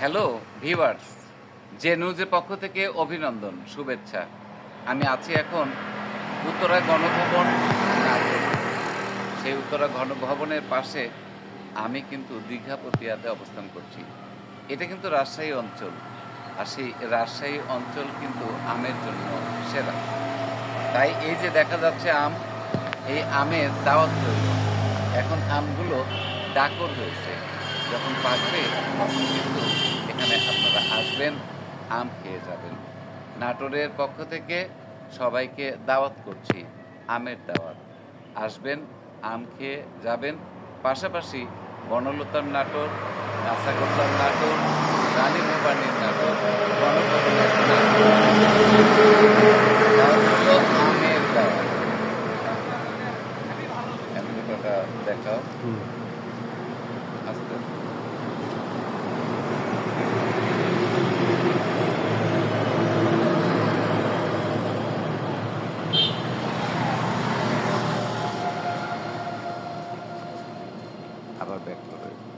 Hello viewers যে নিউজের পক্ষ থেকে অভিনন্দন, শুভেচ্ছা। আমি আছি এখন উত্তরা গণভবন। সেই উত্তরা গণভবনের পাশে আমি কিন্তু দীঘা প্রতিয়াতে অবস্থান করছি। এটা কিন্তু রাজশাহী অঞ্চল। আর সেই রাজশাহী অঞ্চল কিন্তু আমের জন্য সেরা। তাই এই যে দেখা যাচ্ছে আম, এই আমের দাওয়াত তৈরি এখন আমগুলো ডাকর হয়েছে। যখন পাকবে, তখন কিন্তু আসবেন আম খেয়ে যাবেন। নাটোরের পক্ষ থেকে সবাইকে দাওয়াত করছি আমের দাওয়াত। আসবেন আম খেয়ে যাবেন। পাশাপাশি বনলতার নাটোর কাঁচাগোল্লার নাটোর রানী ভবানীর আমের দাওয়াত। দেখাও। আস্তে। back to the